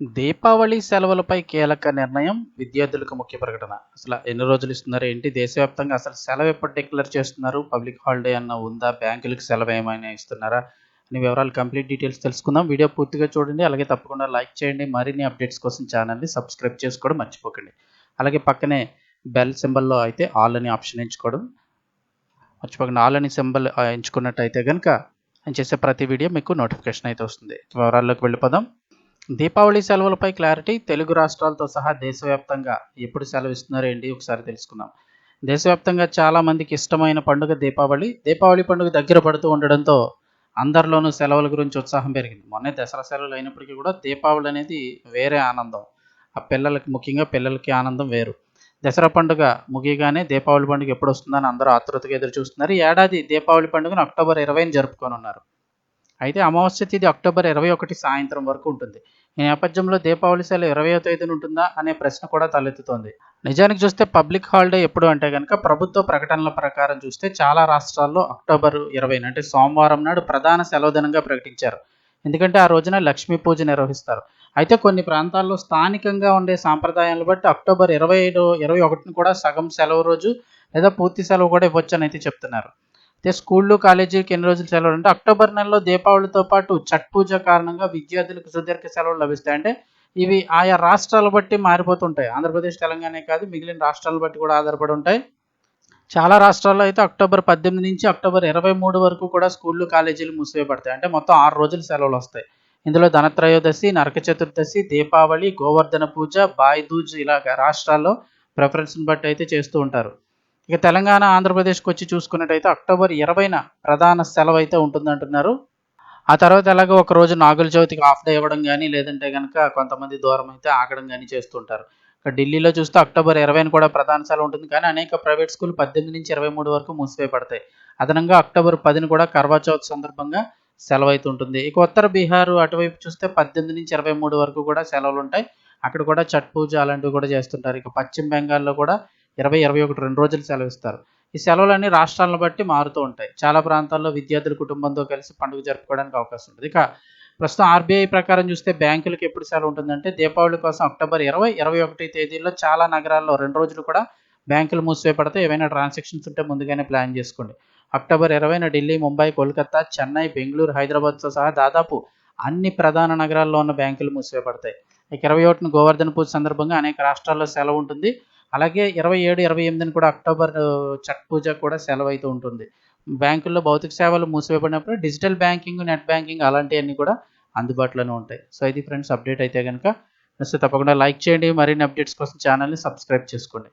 దీపావళి సెలవులపై కీలక నిర్ణయం విద్యార్థులకు ముఖ్య ప్రకటన. అసలు ఎన్ని రోజులు ఇస్తున్నారు? ఏంటి దేశవ్యాప్తంగా అసలు సెలవు ఎప్పుడు డిక్లేర్ చేస్తున్నారు? పబ్లిక్ హాలిడే అన్న ఉందా? బ్యాంకులకు సెలవు ఏమైనా ఇస్తున్నారా? అని వివరాలు కంప్లీట్ డీటెయిల్స్ తెలుసుకుందాం. వీడియో పూర్తిగా చూడండి. అలాగే తప్పకుండా లైక్ చేయండి. మరిన్ని అప్డేట్స్ కోసం ఛానల్ని సబ్స్క్రైబ్ చేసుకోవడం మర్చిపోకండి. అలాగే పక్కనే బెల్ సింబల్లో అయితే ఆల్ అని ఆప్షన్ ఎంచుకోవడం మర్చిపోకండి. ఆల్ అని సింబల్ ఎంచుకున్నట్టయితే కనుక నేను చేసే ప్రతి వీడియో మీకు నోటిఫికేషన్ అయితే వస్తుంది. వివరాల్లోకి వెళ్ళిపోదాం. దీపావళి సెలవులపై క్లారిటీ తెలుగు రాష్ట్రాలతో సహా దేశవ్యాప్తంగా ఎప్పుడు సెలవు ఇస్తున్నారో ఏంటి ఒకసారి తెలుసుకుందాం. దేశవ్యాప్తంగా చాలా మందికి ఇష్టమైన పండుగ దీపావళి. దీపావళి పండుగ దగ్గర పడుతూ ఉండడంతో అందరిలోనూ సెలవుల గురించి ఉత్సాహం పెరిగింది. మొన్నే దసరా సెలవులు అయినప్పటికీ కూడా దీపావళి అనేది వేరే ఆనందం. ఆ పిల్లలకి ముఖ్యంగా పిల్లలకి ఆనందం వేరు. దసరా పండుగ ముగియగానే దీపావళి పండుగ ఎప్పుడు వస్తుందని అందరూ ఆతృతగా ఎదురు చూస్తున్నారు ఈ ఏడాది దీపావళి పండుగను అక్టోబర్ ఇరవైని జరుపుకోనున్నారు. అయితే అమావాస్య తేదీ అక్టోబర్ ఇరవై ఒకటి సాయంత్రం వరకు ఉంటుంది. ఈ నేపథ్యంలో దీపావళి సెలవు ఇరవయో తేదీన ఉంటుందా అనే ప్రశ్న కూడా తలెత్తుతోంది. నిజానికి చూస్తే పబ్లిక్ హాలిడే ఎప్పుడు అంటే కనుక ప్రభుత్వ ప్రకటనల ప్రకారం చూస్తే చాలా రాష్ట్రాల్లో అక్టోబర్ ఇరవై అంటే సోమవారం నాడు ప్రధాన సెలవు దినంగా ప్రకటించారు. ఎందుకంటే ఆ రోజున లక్ష్మీ పూజ నిర్వహిస్తారు. అయితే కొన్ని ప్రాంతాల్లో స్థానికంగా ఉండే సాంప్రదాయాలను బట్టి అక్టోబర్ ఇరవై ఐదు ఇరవై ఒకటిని కూడా సగం సెలవు రోజు లేదా పూర్తి సెలవు కూడా ఇవ్వచ్చని అయితే చెప్తున్నారు. అయితే స్కూళ్ళు కాలేజీకి ఎన్ని రోజులు సెలవులు అంటే అక్టోబర్ నెలలో దీపావళితో పాటు ఛట్ పూజ కారణంగా విద్యార్థులకు సుదీర్ఘ సెలవులు లభిస్తాయి. అంటే ఇవి ఆయా రాష్ట్రాల బట్టి మారిపోతుంటాయి. ఆంధ్రప్రదేశ్ తెలంగాణ కాదు మిగిలిన రాష్ట్రాల బట్టి కూడా ఆధారపడి ఉంటాయి. చాలా రాష్ట్రాల్లో అయితే అక్టోబర్ పద్దెనిమిది నుంచి అక్టోబర్ ఇరవై మూడు వరకు కూడా స్కూళ్ళు కాలేజీలు మూసివేయబడతాయి. అంటే మొత్తం ఆరు రోజులు సెలవులు వస్తాయి. ఇందులో ధనత్రయోదశి నరక చతుర్దశి దీపావళి గోవర్ధన పూజ బాయ్ దూజ్ ఇలాగ రాష్ట్రాల్లో ప్రిఫరెన్స్ని బట్టి అయితే చేస్తూ ఉంటారు. ఇక తెలంగాణ ఆంధ్రప్రదేశ్కి వచ్చి చూసుకున్నట్టయితే అక్టోబర్ ఇరవైన ప్రధాన సెలవు అయితే ఉంటుందంటున్నారు. ఆ తర్వాత ఎలాగో ఒక రోజు నాగుల చవితికి ఆఫ్ డే ఇవ్వడం కానీ లేదంటే కనుక కొంతమంది దూరం అయితే ఆగడం కానీ చేస్తుంటారు. ఇక్కడ ఢిల్లీలో చూస్తే అక్టోబర్ ఇరవైన కూడా ప్రధాన సెలవు ఉంటుంది. కానీ అనేక ప్రైవేట్ స్కూల్ పద్దెనిమిది నుంచి ఇరవై మూడు వరకు మూసివేయబడతాయి. అదనంగా అక్టోబర్ పదిని కూడా కర్వా చౌత్ సందర్భంగా సెలవు అయితే ఉంటుంది. ఇక ఉత్తర బీహార్ అటువైపు చూస్తే పద్దెనిమిది నుంచి ఇరవై మూడు వరకు కూడా సెలవులు ఉంటాయి. అక్కడ కూడా ఛట్ పూజ అలాంటివి కూడా చేస్తుంటారు. ఇక పశ్చిమ బెంగాల్లో కూడా ఇరవై ఇరవై ఒకటి రెండు రోజులు సెలవు ఇస్తారు ఈ సెలవులన్నీ రాష్ట్రాలను బట్టి మారుతూ ఉంటాయి. చాలా ప్రాంతాల్లో విద్యార్థుల కుటుంబంతో కలిసి పండుగ జరుపుకోవడానికి అవకాశం ఉంటుంది. ఇక ప్రస్తుతం ఆర్బీఐ ప్రకారం చూస్తే బ్యాంకులకు ఎప్పుడు సెలవు ఉంటుందంటే దీపావళి కోసం అక్టోబర్ ఇరవై ఇరవై ఒకటి తేదీల్లో చాలా నగరాల్లో రెండు రోజులు కూడా బ్యాంకులు మూసివేయబడితే ఏవైనా ట్రాన్సాక్షన్స్ ఉంటే ముందుగానే ప్లాన్ చేసుకోండి. అక్టోబర్ ఇరవైన ఢిల్లీ ముంబై కోల్కతా చెన్నై బెంగళూరు హైదరాబాద్తో సహా దాదాపు అన్ని ప్రధాన నగరాల్లో ఉన్న బ్యాంకులు మూసివేయబడతాయి. ఇక ఇరవై ఒకటిన గోవర్ధన పూజ సందర్భంగా అనేక రాష్ట్రాల్లో సెలవు ఉంటుంది. అలాగే ఇరవై ఏడు ఇరవై ఎనిమిదిని కూడా అక్టోబర్ ఛట్ పూజ కూడా సెలవు అయితే ఉంటుంది. బ్యాంకుల్లో భౌతిక సేవలు మూసివేయబడినప్పుడు డిజిటల్ బ్యాంకింగ్ నెట్ బ్యాంకింగ్ అలాంటివన్నీ కూడా అందుబాటులోనే ఉంటాయి. సో ఇది ఫ్రెండ్స్ అప్డేట్ అయితే కనుక తప్పకుండా లైక్ చేయండి. మరిన్ని అప్డేట్స్ కోసం ఛానల్ని సబ్స్క్రైబ్ చేసుకోండి.